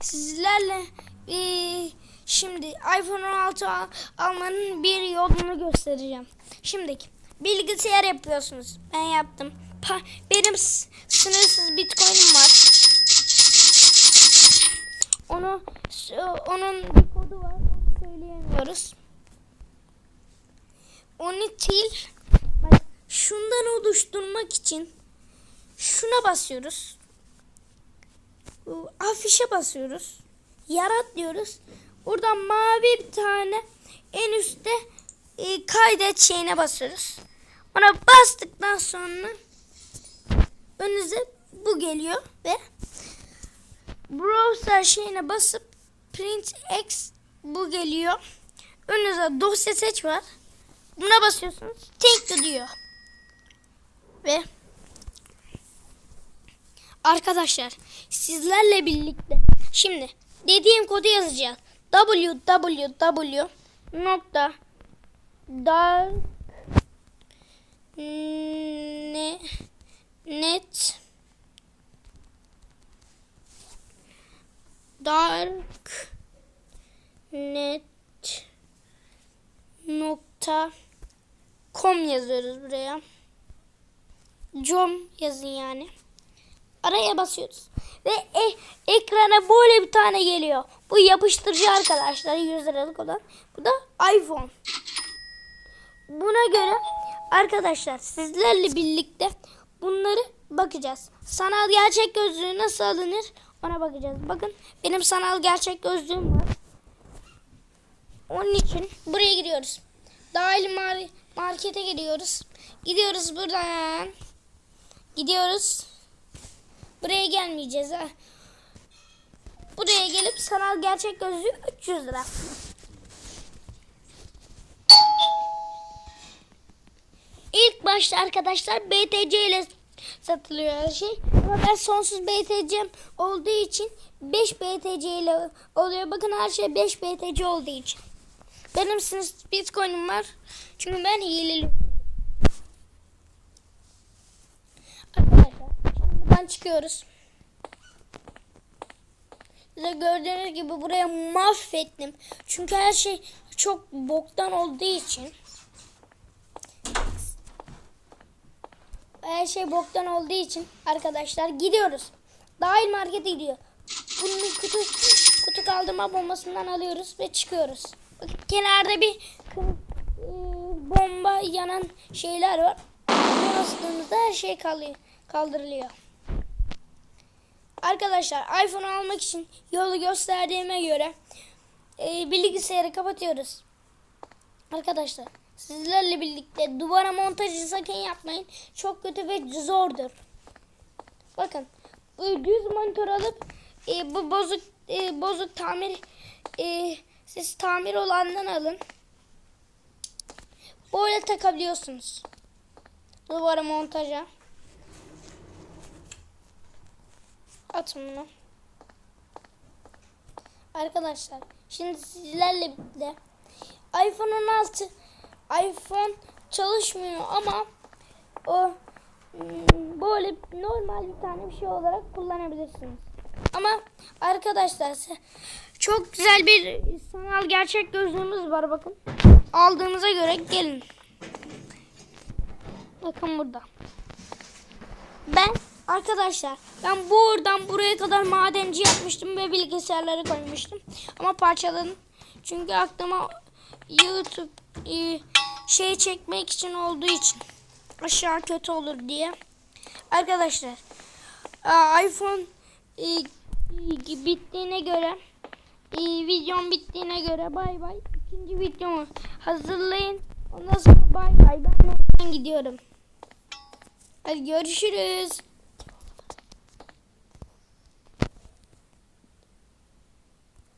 sizlerle e, şimdi iPhone 16 al- almanın bir yolunu göstereceğim. Şimdi bilgisayar yapıyorsunuz. Ben yaptım. Pa- benim sınırsız Bitcoin'im var. Onu onun bir kodu var. Onu söyleyemiyoruz. Onu til bak, şundan oluşturmak için şuna basıyoruz. Afişe basıyoruz. Yarat diyoruz. Buradan mavi bir tane en üstte e, kaydet şeyine basıyoruz. Ona bastıktan sonra önünüze bu geliyor ve browser şeyine basıp print x bu geliyor. Önünüze dosya seç var. Buna basıyorsunuz. Take diyor. Ve arkadaşlar sizlerle birlikte şimdi dediğim kodu yazacağız. www nokta dark ne, net dark net nokta com yazıyoruz buraya. Com yazın yani. Araya basıyoruz. Ve e- ekrana böyle bir tane geliyor. Bu yapıştırıcı arkadaşlar 100 liralık olan. Bu da iPhone. Buna göre arkadaşlar sizlerle birlikte bunları bakacağız. Sanal gerçek gözlüğü nasıl alınır ona bakacağız. Bakın benim sanal gerçek gözlüğüm var. Onun için buraya gidiyoruz. Dahil mar- markete gidiyoruz. Gidiyoruz buradan. Gidiyoruz. Buraya gelmeyeceğiz ha. Buraya gelip sanal gerçek gözlüğü 300 lira. İlk başta arkadaşlar BTC ile satılıyor her şey. Ama ben sonsuz BTC'm olduğu için 5 BTC ile oluyor. Bakın her şey 5 BTC olduğu için. Benim sınırsız Bitcoin'im var. Çünkü ben hileli. Arkadaşlar şimdi buradan çıkıyoruz. Size gördüğünüz gibi buraya mahvettim. Çünkü her şey çok boktan olduğu için. Her şey boktan olduğu için arkadaşlar gidiyoruz. Dahil markete gidiyor. Bunun kutu, kutu kaldırma bombasından alıyoruz ve çıkıyoruz. Kenarda bir e, bomba yanan şeyler var. Bunu bastığımızda her şey kalıyor, kaldırılıyor. Arkadaşlar iPhone almak için yolu gösterdiğime göre e, bilgisayarı kapatıyoruz. Arkadaşlar sizlerle birlikte duvara montajı sakın yapmayın. Çok kötü ve zordur. Bakın e, düz monitör alıp e, bu bozuk e, bozuk tamir e, siz tamir olandan alın. Böyle takabiliyorsunuz. Duvara montaja. Atın bunu. Arkadaşlar şimdi sizlerle birlikte iPhone 16 iPhone çalışmıyor ama o hmm, böyle normal bir tane bir şey olarak kullanabilirsiniz. Ama arkadaşlar çok güzel bir sanal gerçek gözlüğümüz var bakın. Aldığınıza göre gelin. Bakın burada. Ben arkadaşlar ben buradan buraya kadar madenci yapmıştım ve bilgisayarları koymuştum. Ama parçaladım. Çünkü aklıma YouTube e, şey çekmek için olduğu için aşağı kötü olur diye. Arkadaşlar iPhone e, e, bittiğine göre videom bittiğine göre bay bay. İkinci videomu hazırlayın. Ondan sonra bay bay. Ben gidiyorum. Hadi görüşürüz.